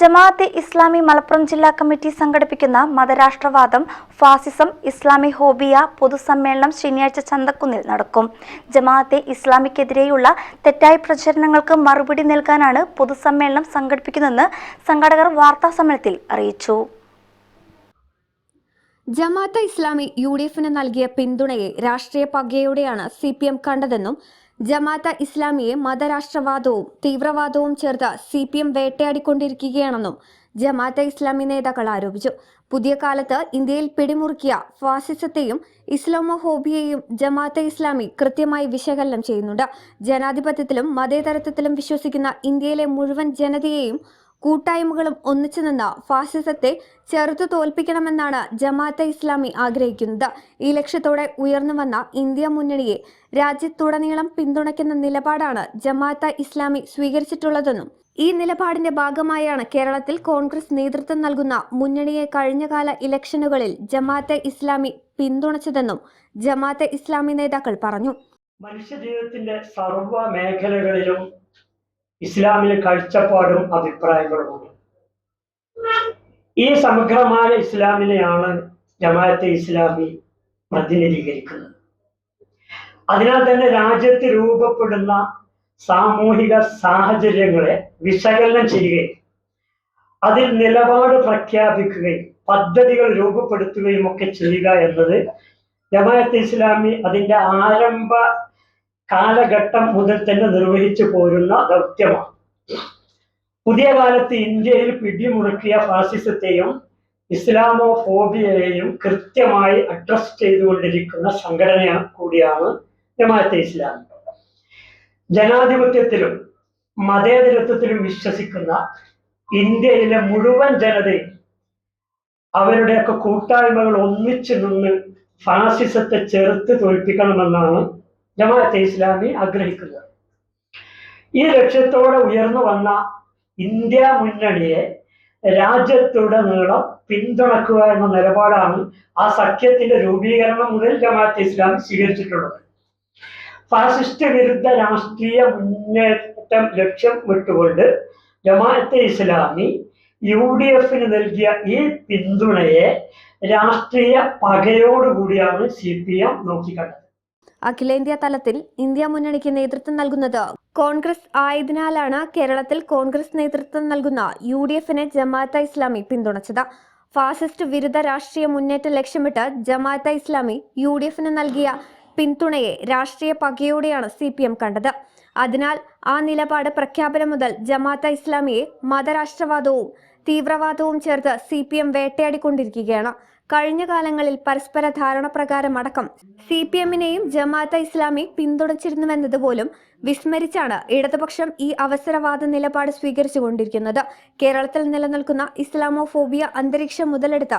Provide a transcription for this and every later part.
Jamaat-e Islami Malappuram ജില്ലാ committee സംഘടിപ്പിക്കുന്ന മതരാഷ്ട്രവാദം ഫാസിസം ഇസ്ലാമി ഹോബിയ പൊതുസമ്മേളനം ശനിയാഴ്ച ചന്തക്കുന്നിൽ നടക്കും. ജമാഅത്തെ ഇസ്ലാമിക്കെതിരെയുള്ള തെറ്റായ പ്രചരണങ്ങൾക്ക് മറുപടി നൽകാനാണ് പൊതുസമ്മേളനം സംഘടിപ്പിക്കുന്നതെന്ന് സംഘാടകർ വാർത്താസമ്മേളനത്തിൽ അറിയിച്ചു. ജമാഅത്തെ ഇസ്ലാമി യു ഡി എഫിന് നൽകിയ പിന്തുണയെ രാഷ്ട്രീയ പകയോടെയാണ് സി പി എം കണ്ടതെന്നും ജമാഅത്തെ ഇസ്ലാമിയെ മതരാഷ്ട്രവാദവും തീവ്രവാദവും ചേർത്ത് സി പി എം വേട്ടയാടിക്കൊണ്ടിരിക്കുകയാണെന്നും ജമാഅത്തെ ഇസ്ലാമി നേതാക്കൾ ആരോപിച്ചു. പുതിയ കാലത്ത് ഇന്ത്യയിൽ പിടിമുറുക്കിയ ഫാസിസത്തെയും ഇസ്ലാമോഹോബിയെയും ജമാഅത്തെ ഇസ്ലാമി കൃത്യമായി വിശകലനം ചെയ്യുന്നുണ്ട്. ജനാധിപത്യത്തിലും മതേതരത്വത്തിലും വിശ്വസിക്കുന്ന ഇന്ത്യയിലെ മുഴുവൻ ജനതയെയും കൂട്ടായ്മകളും ഒന്നിച്ചു നിന്ന് ഫാസിസത്തെ ചെറുത്തു തോൽപ്പിക്കണമെന്നാണ് ജമാഅത്തെ ഇസ്ലാമി ആഗ്രഹിക്കുന്നത്. ഈ ലക്ഷ്യത്തോടെ ഉയർന്നു വന്ന ഇന്ത്യ മുന്നണിയെ രാജ്യത്തുടനീളം പിന്തുണയ്ക്കുന്ന നിലപാടാണ് ജമാഅത്തെ ഇസ്ലാമി സ്വീകരിച്ചിട്ടുള്ളതെന്നും ഈ നിലപാടിന്റെ ഭാഗമായാണ് കേരളത്തിൽ കോൺഗ്രസ് നേതൃത്വം നൽകുന്ന മുന്നണിയെ കഴിഞ്ഞകാല ഇലക്ഷനുകളിൽ ജമാഅത്തെ ഇസ്ലാമി പിന്തുണച്ചതെന്നും ജമാഅത്തെ ഇസ്ലാമി നേതാക്കൾ പറഞ്ഞു. മനുഷ്യജീവിതത്തിന്റെ സർവ മേഖലകളിലും ഇസ്ലാമിലെ കാഴ്ചപ്പാടും അഭിപ്രായങ്ങളുമുണ്ട്. ഈ സമഗ്രമായ ഇസ്ലാമിനെയാണ് ജമാഅത്തെ ഇസ്ലാമി പ്രതിനിധീകരിക്കുന്നത്. അതിനാൽ തന്നെ രാജ്യത്ത് രൂപപ്പെടുന്ന സാമൂഹിക സാഹചര്യങ്ങളെ വിശകലനം ചെയ്യുകയും അതിൽ നിലപാട് പ്രഖ്യാപിക്കുകയും പദ്ധതികൾ രൂപപ്പെടുത്തുകയും ഒക്കെ ചെയ്യുക എന്നത് ജമാഅത്തെ ഇസ്ലാമി അതിന്റെ ആരംഭ കാലഘട്ടം മുതൽ തന്നെ നിർവഹിച്ചു പോരുന്ന ദൗത്യമാണ്. പുതിയ കാലത്ത് ഇന്ത്യയിൽ പിടിമുറുക്കിയ ഫാസിസത്തെയും ഇസ്ലാമോ ഫോബിയയെയും കൃത്യമായി അഡ്രസ് ചെയ്തുകൊണ്ടിരിക്കുന്ന സംഘടന കൂടിയാണ് ജമാഅത്തെ ഇസ്ലാം. ജനാധിപത്യത്തിലും മതേതരത്വത്തിലും വിശ്വസിക്കുന്ന ഇന്ത്യയിലെ മുഴുവൻ ജനതയും അവരുടെയൊക്കെ കൂട്ടായ്മകൾ ഒന്നിച്ചു നിന്ന് ഫാസിസത്തെ ചെറുത്ത് തോൽപ്പിക്കണമെന്നാണ് ജമാഅത്തെ ഇസ്ലാമി ആഗ്രഹിക്കുന്നത്. ഈ ലക്ഷ്യത്തോടെ ഉയർന്നു വന്ന ഇന്ത്യ മുന്നണിയെ രാജ്യത്തുടനീളം പിന്തുണക്കുക എന്ന നിലപാടാണ് ആ സഖ്യത്തിന്റെ രൂപീകരണം മുതൽ ജമാഅത്തെ ഇസ്ലാമി സ്വീകരിച്ചിട്ടുള്ളത്. ഫാസിസ്റ്റ് വിരുദ്ധ രാഷ്ട്രീയ മുന്നേറ്റം ലക്ഷ്യം വിട്ടുകൊണ്ട് ജമാഅത്തെ ഇസ്ലാമി യു ഡി എഫിന് നൽകിയ ഈ പിന്തുണയെ രാഷ്ട്രീയ പകയോടുകൂടിയാണ് സി പി എം നോക്കിക്കണ്ടത്. അഖിലേന്ത്യാ തലത്തിൽ ഇന്ത്യ മുന്നണിക്ക് നേതൃത്വം നൽകുന്നത്. കോൺഗ്രസ് ആയതിനാലാണ് കേരളത്തിൽ കോൺഗ്രസ് നേതൃത്വം നൽകുന്ന യു ഡി എഫിനെ ജമാഅത്ത ഇസ്ലാമി പിന്തുണച്ചത്. ഫാസിസ്റ്റ് വിരുദ്ധ രാഷ്ട്രീയ മുന്നേറ്റം ലക്ഷ്യമിട്ട് ജമാഅത്ത ഇസ്ലാമി യു ഡി എഫിന് നൽകിയ പിന്തുണയെ രാഷ്ട്രീയ പകയോടെയാണ് സി പി എം കണ്ടത്. അതിനാൽ ആ നിലപാട് പ്രഖ്യാപനം മുതൽ ജമാഅത്ത ഇസ്ലാമിയെ മതരാഷ്ട്രവാദവും തീവ്രവാദവും ചേർത്ത് സി പി എം വേട്ടയാടിക്കൊണ്ടിരിക്കുകയാണ്. കഴിഞ്ഞ കാലങ്ങളിൽ പരസ്പര ധാരണ പ്രകാരം അടക്കം സി പി എമ്മിനെയും ജമാഅത്ത് ഇസ്ലാമി പിന്തുണച്ചിരുന്നുവെന്നത് പോലും വിസ്മരിച്ചാണ് ഇടതുപക്ഷം ഈ അവസരവാദ നിലപാട് സ്വീകരിച്ചുകൊണ്ടിരിക്കുന്നത്. കേരളത്തിൽ നിലനിൽക്കുന്ന ഇസ്ലാമോഫോബിയ അന്തരീക്ഷം മുതലെടുത്ത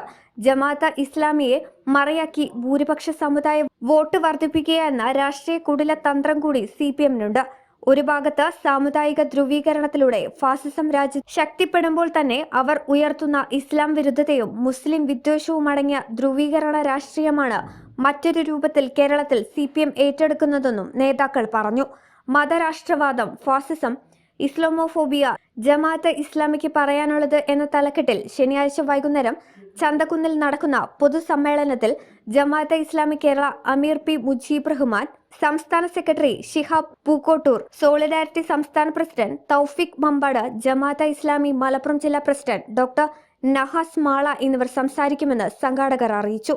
ജമാഅത്ത് ഇസ്ലാമിയെ മറയാക്കി ഭൂരിപക്ഷ സമുദായം വോട്ട് വർദ്ധിപ്പിക്കുക എന്ന രാഷ്ട്രീയ കുടില തന്ത്രം കൂടി സി പി എമ്മിനുണ്ട് ഒരു ഭാഗത്ത് സാമുദായിക ധ്രുവീകരണത്തിലൂടെ ഫാസിസം രാജ്യം ശക്തിപ്പെടുമ്പോൾ തന്നെ അവർ ഉയർത്തുന്ന ഇസ്ലാം വിരുദ്ധതയും മുസ്ലിം വിദ്വേഷവും അടങ്ങിയ ധ്രുവീകരണ രാഷ്ട്രീയമാണ് മറ്റൊരു രൂപത്തിൽ കേരളത്തിൽ സി പി എം ഏറ്റെടുക്കുന്നതെന്നും നേതാക്കൾ പറഞ്ഞു. മതരാഷ്ട്രവാദം ഫാസിസം ഇസ്ലാമോഫോബിയ ജമാഅത്തെ ഇസ്ലാമിക്ക് പറയാനുള്ളത് എന്ന തലക്കെട്ടിൽ ശനിയാഴ്ച വൈകുന്നേരം ചന്തക്കുന്നിൽ നടക്കുന്ന പൊതുസമ്മേളനത്തിൽ ജമാഅത്ത് ഇസ്ലാമി കേരള അമീർ പി മുജീബ് റഹ്മാൻ സംസ്ഥാന സെക്രട്ടറി ഷിഹാബ് പൂക്കോട്ടൂർ സോളിഡാരിറ്റി സംസ്ഥാന പ്രസിഡന്റ് തൗഫിക് മമ്പാട് ജമാഅത്ത് ഇസ്ലാമി മലപ്പുറം ജില്ലാ പ്രസിഡന്റ് ഡോക്ടർ നഹാസ് മാള എന്നിവർ സംസാരിക്കുമെന്ന് സംഘാടകർ അറിയിച്ചു.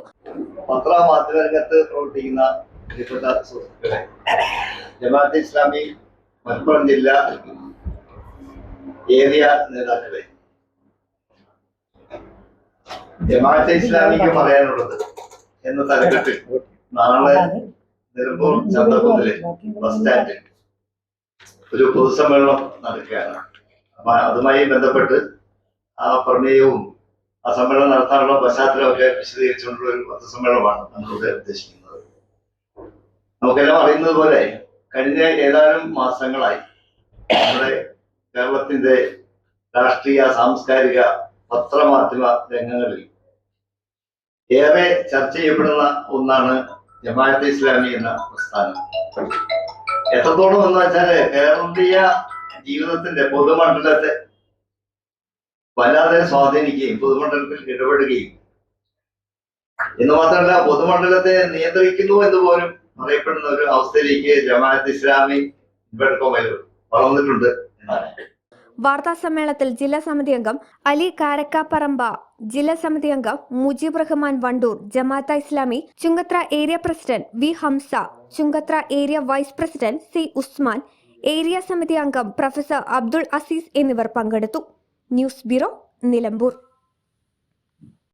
പ്രവർത്തിക്കുന്ന ജമാഅത്തെ ഇസ്ലാമി മലപ്പുറം ജില്ല ഏരിയ നേതാക്കളെ ജമാഅത്തെ ഇസ്ലാമിക്ക് പറയാനുള്ളത് എന്ന തലക്കെട്ടിൽ നാളെ നിലമ്പൂർ ചന്ദ്രകുന്നിലെ ബസ് സ്റ്റാൻഡിൽ ഒരു പൊതുസമ്മേളനം നടക്കുകയാണ്. അപ്പൊ അതുമായി ബന്ധപ്പെട്ട് ആ പ്രമേയവും ആ സമ്മേളനം നടത്താനുള്ള പശ്ചാത്തലമൊക്കെ വിശദീകരിച്ചുകൊണ്ടുള്ള ഒരു പൊതുസമ്മേളനമാണ് നമ്മളിവിടെ ഉദ്ദേശിക്കുന്നത്. നമുക്കെല്ലാം അറിയുന്നത് പോലെ കഴിഞ്ഞ ഏതാനും മാസങ്ങളായി നമ്മുടെ കേരളത്തിന്റെ രാഷ്ട്രീയ സാംസ്കാരിക പത്രമാധ്യമ രംഗങ്ങളിൽ ഏറെ ചർച്ച ചെയ്യപ്പെടുന്ന ഒന്നാണ് ജമാഅത്തെ ഇസ്ലാമി എന്ന പ്രസ്ഥാനം. എത്രത്തോളം എന്ന് വെച്ചാൽ കേരളീയ ജീവിതത്തിന്റെ പൊതുമണ്ഡലത്തെ വല്ലാതെ സ്വാധീനിക്കുകയും പൊതുമണ്ഡലത്തിൽ ഇടപെടുകയും എന്ന് മാത്രമല്ല പൊതുമണ്ഡലത്തെ നിയന്ത്രിക്കുന്നു എന്ന് പോലും അറിയപ്പെടുന്ന ഒരു അവസ്ഥയിലേക്ക് ജമാഅത്ത് ഇസ്ലാമി വളർന്നിട്ടുണ്ട് വാർത്താ സമ്മേളനത്തിൽ ജില്ലാ സമിതി അംഗം അലി കാരക്കാപ്പറമ്പ ജില്ലാ സമിതി അംഗം Mujeeb Rahman Wandoor Jamaat Islami Chungathara area president V Hamsa Chungathara area vice president C Usman area സമിതി അംഗം പ്രൊഫസർ അബ്ദുൾ അസീസ് എന്നിവർ പങ്കെടുത്തു. News bureau Nilambur.